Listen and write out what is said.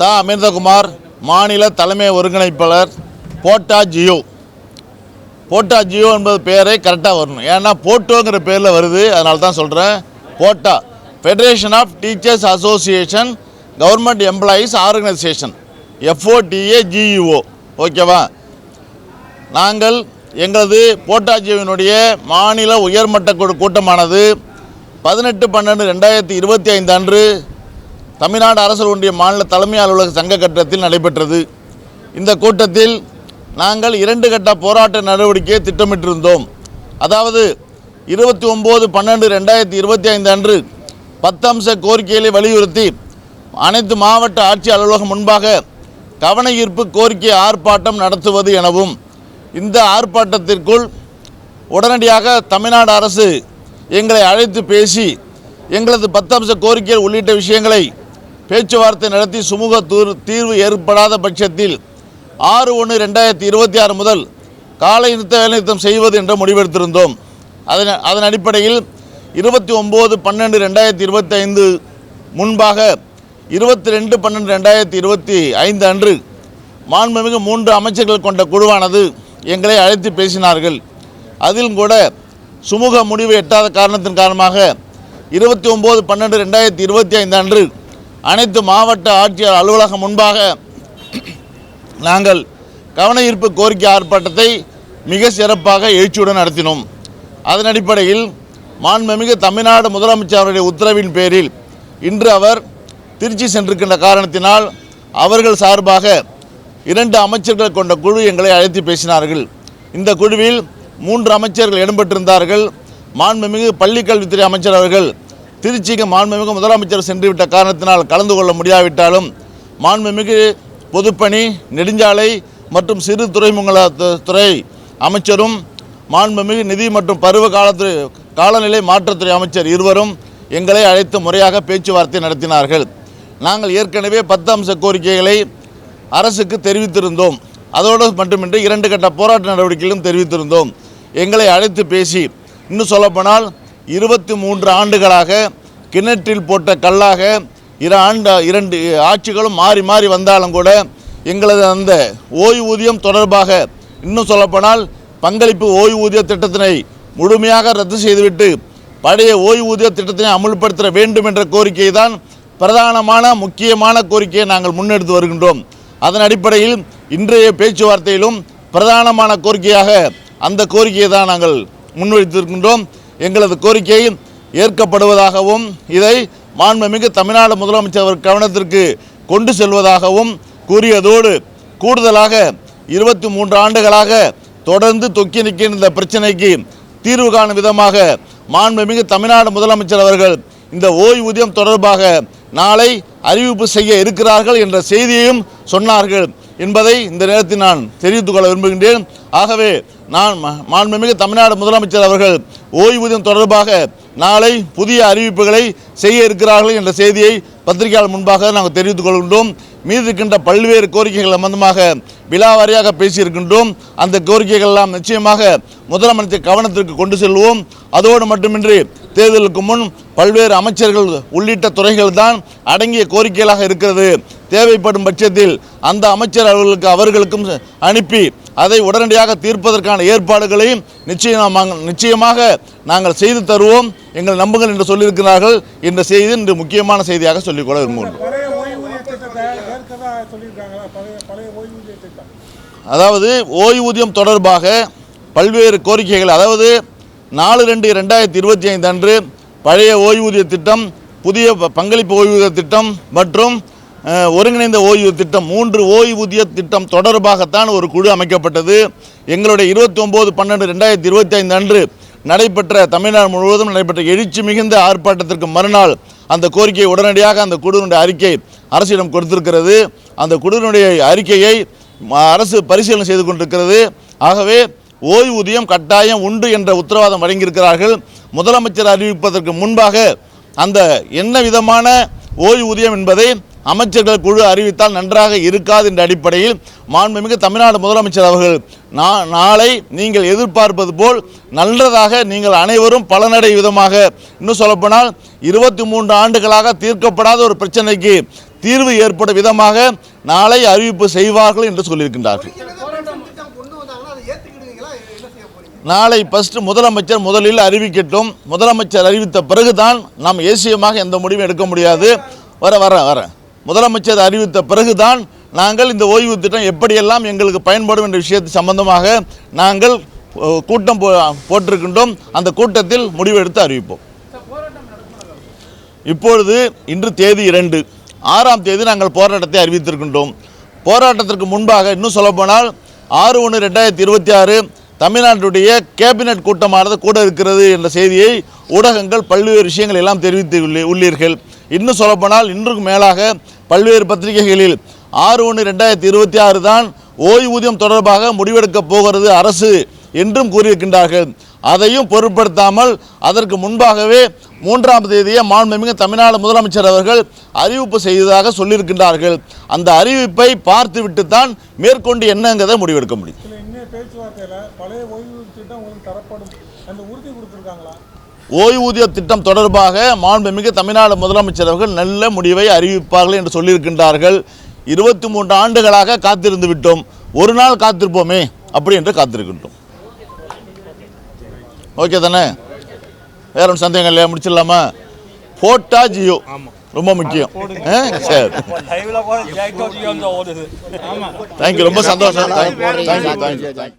தா. அமிர்தகுமார் மாநில தலைமை ஒருங்கிணைப்பாளர் போட்டா ஜியோ. போட்டா ஜியோ என்பது பெயரை கரெக்டாக வரணும். ஏன்னா போட்டோங்கிற பேரில் வருது. அதனால தான் சொல்கிறேன் போட்டா federation of teachers association government employees organisation FOTA GEO ஓகேவா நாங்கள் எங்களது போட்டாஜியோவினுடைய மாநில உயர்மட்ட குழு கூட்டமானது பதினெட்டு பன்னெண்டு ரெண்டாயிரத்தி இருபத்தி ஐந்து அன்று தமிழ்நாடு அரசு ஒன்றிய மாநில தலைமை அலுவலக சங்க கட்டத்தில் நடைபெற்றது. இந்த கூட்டத்தில் நாங்கள் இரண்டு கட்ட போராட்ட நடவடிக்கையை திட்டமிட்டிருந்தோம். அதாவது இருபத்தி ஒம்பது பன்னெண்டு ரெண்டாயிரத்தி இருபத்தி ஐந்து அன்று பத்தம்ச கோரிக்கைகளை வலியுறுத்தி அனைத்து மாவட்ட ஆட்சி அலுவலகம் முன்பாக கவன ஈர்ப்பு கோரிக்கை ஆர்ப்பாட்டம் நடத்துவது எனவும் இந்த ஆர்ப்பாட்டத்திற்குள் உடனடியாக தமிழ்நாடு அரசு எங்களை அழைத்து பேசி எங்களது பத்தம்ச கோரிக்கைகள் உள்ளிட்ட விஷயங்களை பேச்சுவார்த்தை நடத்தி சுமூக தூர்- தீர்வு ஏற்படாத பட்சத்தில் ஆறு ஒன்று ரெண்டாயிரத்தி இருபத்தி ஆறு முதல் காலை நிறுத்த வேலைநிறுத்தம் செய்வது என்று முடிவெடுத்திருந்தோம். அதன் அதன் அடிப்படையில் இருபத்தி ஒம்பது பன்னெண்டு ரெண்டாயிரத்தி இருபத்தி ஐந்து முன்பாக இருபத்தி ரெண்டு பன்னெண்டு ரெண்டாயிரத்தி இருபத்தி ஐந்து அன்று மாண்புமிகு மூன்று அமைச்சர்கள் கொண்ட குழுவானது எங்களை அழைத்து பேசினார்கள். அதிலும் கூட சுமூக முடிவு எட்டாத காரணத்தின் காரணமாக இருபத்தி ஒம்பது பன்னெண்டு ரெண்டாயிரத்தி இருபத்தி ஐந்து அன்று அனைத்து மாவட்ட ஆட்சியர் அலுவலகம் முன்பாக நாங்கள் கவன ஈர்ப்பு கோரிக்கை ஆர்ப்பாட்டத்தை மிக சிறப்பாக எழுச்சியுடன் நடத்தினோம். அதன் அடிப்படையில் மாண்புமிகு தமிழ்நாடு முதலமைச்சர் அவருடைய உத்தரவின் பேரில் இன்று அவர் திருச்சி சென்றிருக்கின்ற காரணத்தினால் அவர்கள் சார்பாக இரண்டு அமைச்சர்கள் கொண்ட குழு எங்களை அழைத்து பேசினார்கள். இந்த குழுவில் மூன்று அமைச்சர்கள் இடம்பெற்றிருந்தார்கள். மாண்புமிகு பள்ளிக்கல்வித்துறை அமைச்சர் அவர்கள் திருச்சிக்கு மாண்புமிகு முதலமைச்சர் சென்றுவிட்ட காரணத்தினால் கலந்து கொள்ள முடியாவிட்டாலும் மாண்புமிகு பொதுப்பணி நெடுஞ்சாலை மற்றும் சிறு துறைமுக துறை அமைச்சரும் மாண்புமிகு நிதி மற்றும் பருவ காலத்துறை காலநிலை மாற்றத்துறை அமைச்சர் இருவரும் எங்களை அழைத்து முறையாக பேச்சுவார்த்தை நடத்தினார்கள். நாங்கள் ஏற்கனவே பத்து அம்ச கோரிக்கைகளை அரசுக்கு தெரிவித்திருந்தோம். அதோடு மட்டுமின்றி இரண்டு கட்ட போராட்ட நடவடிக்கையிலும் தெரிவித்திருந்தோம். எங்களை அழைத்து பேசி இன்னும் சொல்லப்போனால் இருபத்தி மூன்று ஆண்டுகளாக கிணற்றில் போட்ட கல்லாக இரு ஆண்டு இரண்டு ஆட்சிகளும் மாறி மாறி வந்தாலும் கூட எங்களது அந்த ஓய்வூதியம் தொடர்பாக இன்னும் சொல்லப்போனால் பங்களிப்பு ஓய்வூதிய திட்டத்தினை முழுமையாக ரத்து செய்துவிட்டு பழைய ஓய்வூதிய திட்டத்தினை அமுல்படுத்த வேண்டும் என்ற கோரிக்கை தான் பிரதானமான முக்கியமான கோரிக்கையை நாங்கள் முன்னெடுத்து வருகின்றோம். அதன் அடிப்படையில் இன்றைய பேச்சுவார்த்தையிலும் பிரதானமான கோரிக்கையாக அந்த கோரிக்கையை தான் நாங்கள் முன்வைத்திருக்கின்றோம். எங்களது கோரிக்கை ஏற்கப்படுவதாகவும் இதை மாண்புமிகு தமிழ்நாடு முதலமைச்சர் அவர் கவனத்திற்கு கொண்டு செல்வதாகவும் கூறியதோடு கூடுதலாக இருபத்தி மூன்று ஆண்டுகளாக தொடர்ந்து தொக்கி நிற்கின்ற இந்த பிரச்சனைக்கு தீர்வு காணும் விதமாக மாண்புமிகு தமிழ்நாடு முதலமைச்சர் அவர்கள் இந்த ஓய்வூதியம் தொடர்பாக நாளை அறிவிப்பு செய்ய இருக்கிறார்கள் என்ற செய்தியையும் சொன்னார்கள். என்பதை இந்த நேரத்தில் நான் தெரிவித்துக் கொள்ள விரும்புகின்றேன். ஆகவே நான் மாண்புமிகு தமிழ்நாடு முதலமைச்சர் அவர்கள் ஓய்வூதியம் தொடர்பாக நாளை புதிய அறிவிப்புகளை செய்ய இருக்கிறார்கள் என்ற செய்தியை பத்திரிகையாளர் முன்பாக நாங்கள் தெரிவித்துக் கொள்கின்றோம். மீது இருக்கின்ற பல்வேறு கோரிக்கைகள் சம்பந்தமாக விலாவாரியாக பேசியிருக்கின்றோம். அந்த கோரிக்கைகள் எல்லாம் நிச்சயமாக முதலமைச்சர் கவனத்திற்கு கொண்டு செல்வோம். அதோடு மட்டுமின்றி தேர்தலுக்கு முன் பல்வேறு அமைச்சர்கள் உள்ளிட்ட துறைகள் தான் அடங்கிய கோரிக்கைகளாக இருக்கிறது. தேவைப்படும் பட்சத்தில் அந்த அமைச்சர் அவர்களுக்கு அவர்களுக்கும் அனுப்பி அதை உடனடியாக தீர்ப்பதற்கான ஏற்பாடுகளையும் நிச்சயமாக நிச்சயமாக நாங்கள் செய்து தருவோம் எங்கள் நம்புங்கள் என்று சொல்லியிருக்கிறார்கள். என்ற செய்தி இன்று முக்கியமான செய்தியாக சொல்லிக்கொள்ள விரும்புகின்றோம் அதாவது ஓய்வூதியம் தொடர்பாக பல்வேறு கோரிக்கைகள் அதாவது நாலு ரெண்டு ரெண்டாயிரத்தி இருபத்தி ஐந்து அன்று பழைய ஓய்வூதிய திட்டம் புதிய ப- பங்களிப்பு ஓய்வூதிய திட்டம் மற்றும் ஒருங்கிணைந்த ஓய்வு திட்டம். மூன்று ஓய்வூதிய திட்டம் தொடர்பாகத்தான் ஒரு குழு அமைக்கப்பட்டது. எங்களுடைய இருபத்தி ஒம்பது பன்னெண்டு ரெண்டாயிரத்தி இருபத்தி ஐந்து அன்று நடைபெற்ற தமிழ்நாடு முழுவதும் நடைபெற்ற எழுச்சி மிகுந்த ஆர்ப்பாட்டத்திற்கு மறுநாள் அந்த கோரிக்கையை உடனடியாக அந்த குழுவினுடைய அறிக்கை அரசிடம் கொடுத்திருக்கிறது. அந்த குழுவினுடைய அறிக்கையை அரசு பரிசீலனை செய்து கொண்டிருக்கிறது. ஆகவே ஓய்வூதியம் கட்டாயம் உண்டு என்ற உத்தரவாதம் வழங்கியிருக்கிறார்கள். முதலமைச்சர் அறிவிப்பதற்கு முன்பாக அந்த என்ன விதமான ஓய்வூதியம் என்பதை அமைச்சர்கள் குழு அறிவித்தால் நன்றாக இருக்காது என்ற அடிப்படையில் மாண்புமிகு தமிழ்நாடு முதலமைச்சர் அவர்கள் நா- நாளை நீங்கள் எதிர்பார்ப்பது போல் நல்லதாக நீங்கள் அனைவரும் பலனடை விதமாக. இன்னும் சொல்லப்போனால் இருபத்தி மூன்று ஆண்டுகளாக தீர்க்கப்படாத ஒரு பிரச்சனைக்கு தீர்வு ஏற்படும் விதமாக நாளை அறிவிப்பு செய்வார்கள் என்று சொல்லியிருக்கின்றார்கள் திட்டம் கொண்டு வந்தாங்கன்னா அதை ஏத்துக்கிடுவீங்களா என்ன செய்ய போறீங்க நாளை ஃபஸ்ட்டு முதலமைச்சர் முதலில் அறிவிக்கட்டும். முதலமைச்சர் அறிவித்த பிறகுதான் நாம் ஏசியமாக எந்த முடிவும் எடுக்க முடியாது. வர வர வர. முதலமைச்சர் அறிவித்த பிறகுதான் நாங்கள் இந்த ஓய்வு திட்டம் எப்படியெல்லாம் எங்களுக்கு பயன்படும் என்ற விஷயத்து சம்பந்தமாக நாங்கள் கூட்டம் போ போட்டிருக்கின்றோம். அந்த கூட்டத்தில் முடிவெடுத்து அறிவிப்போம். இப்பொழுது இன்று தேதி இரண்டு. ஆறாம் தேதி நாங்கள் போராட்டத்தை அறிவித்திருக்கின்றோம். போராட்டத்திற்கு முன்பாக இன்னும் சொல்லப்போனால் ஆறு ஒன்று ரெண்டாயிரத்தி இருபத்தி ஆறு தமிழ்நாட்டுடைய கேபினட் கூட்டமானது கூட இருக்கிறது என்ற செய்தியை ஊடகங்கள் பல்வேறு விஷயங்கள் எல்லாம் தெரிவித்து உள்ளீர்கள். இன்னும் சொல்லப்போனால் இன்றுக்கு மேலாக பல்வேறு பத்திரிகைகளில் ஆறு ஒன்று ரெண்டாயிரத்தி இருபத்தி ஆறு தான் ஓய்வூதியம் தொடர்பாக முடிவெடுக்கப் போகிறது அரசு என்றும் கூறியிருக்கின்றார்கள். அதையும் பொருட்படுத்தாமல் அதற்கு முன்பாகவே மூன்றாம் தேதியே மாண்புமிகு தமிழ்நாடு முதலமைச்சர் அவர்கள் அறிவிப்பு செய்ததாக சொல்லியிருக்கின்றார்கள். அந்த அறிவிப்பை பார்த்துவிட்டு தான் மேற்கொண்டு என்னங்கிறதை முடிவெடுக்க முடியும். சில இன்னைய பேச்சுவார்த்தையில் பழைய ஓய்வு திட்டம் உங்களுக்கு தரப்படும். அந்த உறுதி கொடுத்துருக்காங்களா? ஓய்வூதிய திட்டம் தொடர்பாக மாண்புமிகு தமிழ்நாடு முதலமைச்சர் அவர்கள் நல்ல முடிவை அறிவிப்பார்கள் என்று சொல்லியிருக்கின்றார்கள். இருபத்தி மூன்று ஆண்டுகளாக காத்திருந்து விட்டோம். ஒரு நாள் காத்திருப்போமே அப்படி என்று காத்திருக்கின்றோம். ஓகே தானே? வேற ஒன்றும் சந்தேகம் இல்லையா? முடிச்சிடலாமா? போட்டா ஜியோ. ரொம்ப முக்கியம். ஆ? சரி. தேங்க்யூ ரொம்ப சந்தோஷம். Thank you thank you thank you